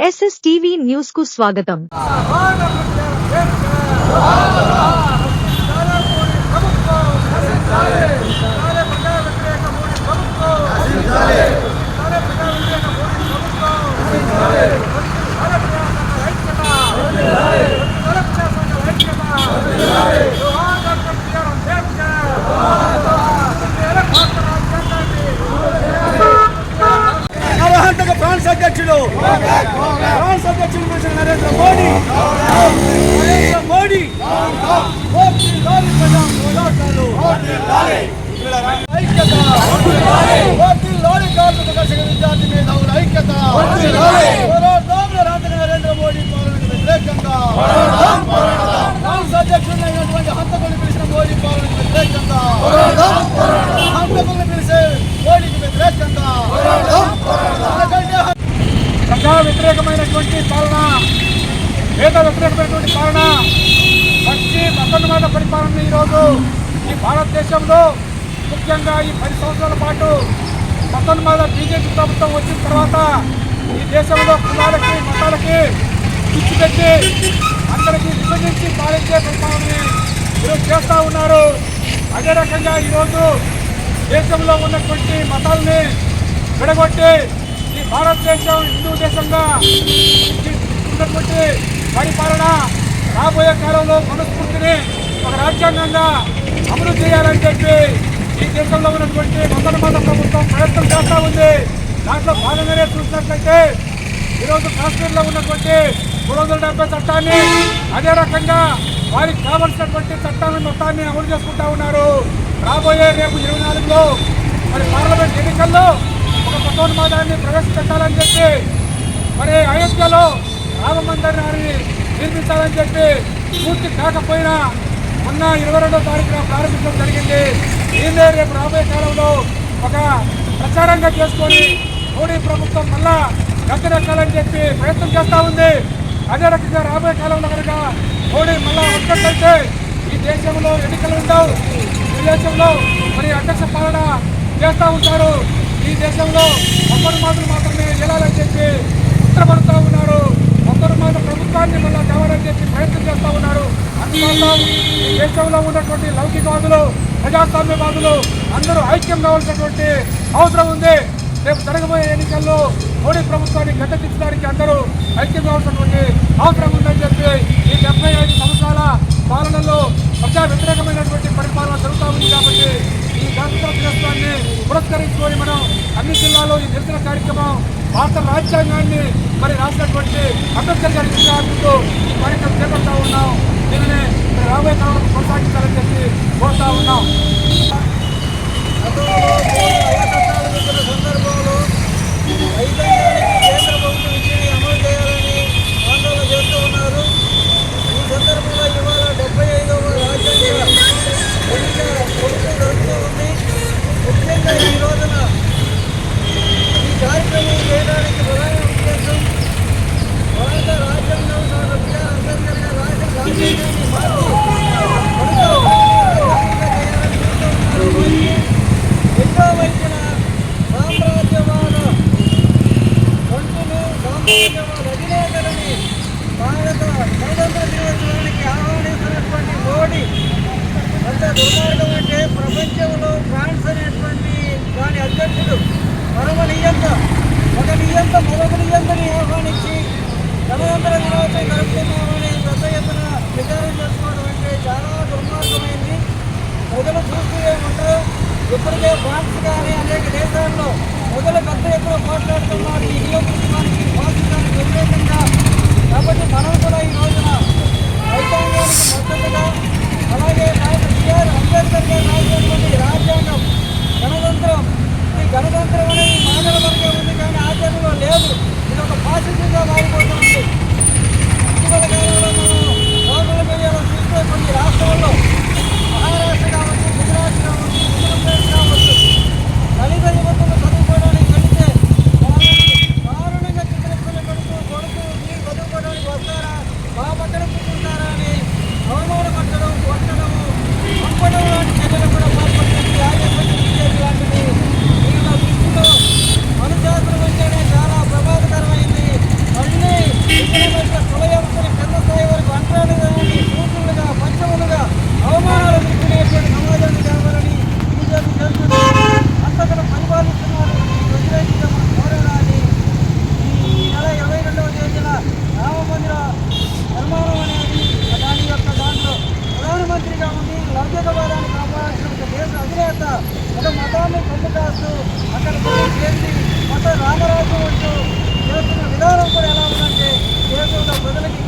SS TV news కు స్వాగతం అధ్యక్షుడు ఫ్రాన్స్ మిస్టర్ నరేంద్ర మోడీ నరేంద్ర మోడీ నరేంద్ర మోడీ పాలనకు వ్యతిరేకంగా ఫ్రాన్స్ అధ్యక్షుడైనటువంటి హంతకులు పిలిచిన మోడీ పాలనకు వ్యతిరేకంగా హంతకులు పిలిచే మోడీకి వ్యతిరేకంగా ఎందుకంటే ప్రజా వ్యతిరేకమైనటువంటి పాలన పేద వ్యతిరేకమైనటువంటి పాలన మంచి మతోన్మాద పరిపాలన ఈరోజు ఈ భారతదేశంలో ముఖ్యంగా ఈ పది సంవత్సరాల పాటు మతోన్మాద బీజేపీ ప్రభుత్వం వచ్చిన తర్వాత ఈ దేశంలో కులాలకి మతాలకి పిచ్చి పెట్టి అందరికీ విభజించి పాలించే పరిపాలనని ఈరోజు చేస్తూ ఉన్నారు. అదే రకంగా ఈరోజు దేశంలో ఉన్నటువంటి మతాలని విడగొట్టి భారతదేశం హిందూ దేశంగా ఉన్నటువంటి పరిపాలన రాబోయే కాలంలో మనస్ఫూర్తిని ఒక రాజ్యాంగంగా అమలు చేయాలని చెప్పి ఈ దేశంలో ఉన్నటువంటి మొదటి మత ప్రభుత్వం ప్రయత్నం చేస్తూ ఉంది. దాంట్లో భాగంగానే చూసినట్లయితే ఈరోజు కాశ్మీర్లో ఉన్నటువంటి మూడు వందల డెబ్బై చట్టాన్ని అదే రకంగా వారికి కావలసినటువంటి చట్టాన్ని మొత్తాన్ని అమలు చేసుకుంటా ఉన్నారు. రాబోయే రేపు ఇరవై నాలుగులో మరి పార్లమెంట్ ఎన్నికల్లో ఒక ప్రవేశపెట్టాలని చెప్పి మరి అయోధ్యలో రామ మందిరాన్ని నిర్మించాలని చెప్పి పూర్తి కాకపోయినా మొన్న ఇరవై రెండో తారీఖున ప్రారంభించడం జరిగింది. దీన్నే రేపు రాబోయే కాలంలో ఒక ప్రచారంగా చేసుకొని మోడీ ప్రభుత్వం మళ్ళా గద్దెనెక్కాలని చెప్పి ప్రయత్నం చేస్తూ ఉంది. అదే రకంగా రాబోయే కాలంలో కనుక మోడీ మళ్ళా వచ్చినట్లయితే ఈ దేశంలో ఎన్నికలు ఉండవు ఈ దేశంలో మరి అధ్యక్ష పాలన చేస్తూ ఉంటారు. ఈ దేశంలో ఒక్కరు మాత్రం మాత్రమే వెళ్ళాలని చెప్పి చిత్రపడుతూ ఉన్నారు. ఒక్కరు మాత్రం ప్రభుత్వాన్ని మళ్ళా కావాలని చెప్పి ప్రయత్నం చేస్తూ ఉన్నారు. అందువల్ల ఈ దేశంలో ఉన్నటువంటి లౌకికవాదులు ప్రజాస్వామ్యవాదులు అందరూ ఐక్యం కావాల్సినటువంటి అవసరం ఉంది. రేపు జరగబోయే ఎన్నికల్లో మోడీ ప్రభుత్వాన్ని గద్దెదించడానికి అందరూ ఐక్యం కావాల్సినటువంటి అవసరం ఉందని చెప్పి ఈ డెబ్బై ఐదు సంవత్సరాల పాలనలో ప్రజా వ్యతిరేకమైనటువంటి పరిపాలన జరుగుతూ ఉంది కాబట్టి ఈ గణతంత్ర దినోత్సవాన్ని పురస్కరించుకొని మనం అన్ని జిల్లాలో ఈ నిరసన కార్యక్రమం భారత రాజ్యాంగాన్ని మరి రాసినటువంటి అంబేద్కర్ గారి విగ్రహాలతో ఈ కార్యక్రమం చేపడతా ఉన్నాం. దీనిని రాబోయే కాలంలో కొనసాగించాలని చెప్పి కోరుతా ఉన్నాం సందర్భంలో రైతాంగానికి కేంద్ర ప్రభుత్వం ఇచ్చిన అమలు చేయాలని ఆందోళన చేస్తూ ఉన్నారు ఈ సందర్భంలో ఇవాళ డెబ్బై ఐదవ రాజ్యాంగ ఎన్నిక ప్రభుత్వం జరుగుతూ ఉంది ముఖ్యంగా ఈ రోజున ఈ కార్యక్రమం చేయడానికి ప్రధాన ఉద్దేశం భారత రాజ్యాంగం డాక్టర్ బిఆర్ అంబేద్కర్ గారు రాసిన రాజ్యాంగాన్ని మార్చి మనలో రాజ్యాంగంగా చేయాలని చూస్తూ ఉన్నారు వారికి ఎన్నో వచ్చిన సామ్రాజ్యవాద మంత్రులు సామ్రాజ్యవాద భారత గణతంత్ర దినోత్సవానికి ఆహ్వానిస్తున్నటువంటి మోడీ అంత దుర్మార్గం అంటే ప్రపంచంలో ఫ్రాన్స్ అనేటువంటి దాని అధ్యక్షుడు పరమ నియంత ఒక నియంత మరొక నియంతని ఆహ్వానించి గణతంత్ర దినోత్సవం జరుపుతున్నామని పెద్ద ఎత్తున ప్రచారం చేసుకోవడం అంటే చాలా దుర్మార్గమైంది ప్రజలు చూస్తూనే ఉంటారు ఇప్పటికే ఫ్రాన్స్ కానీ అనేక దేశాల్లో మొదలు పెద్ద ఎత్తున మాట్లాడుతున్నారు ఈ లౌకికవాదాన్ని కాపాడాల్సిన ఒక దేశ అధినేత ఒక మతాన్ని కొమ్ము కాస్తూ అక్కడ చేసి మత రామరాజు అంటూ చేస్తున్న విధానం కూడా ఎలా ఉందంటే దేశంలో ప్రజలకి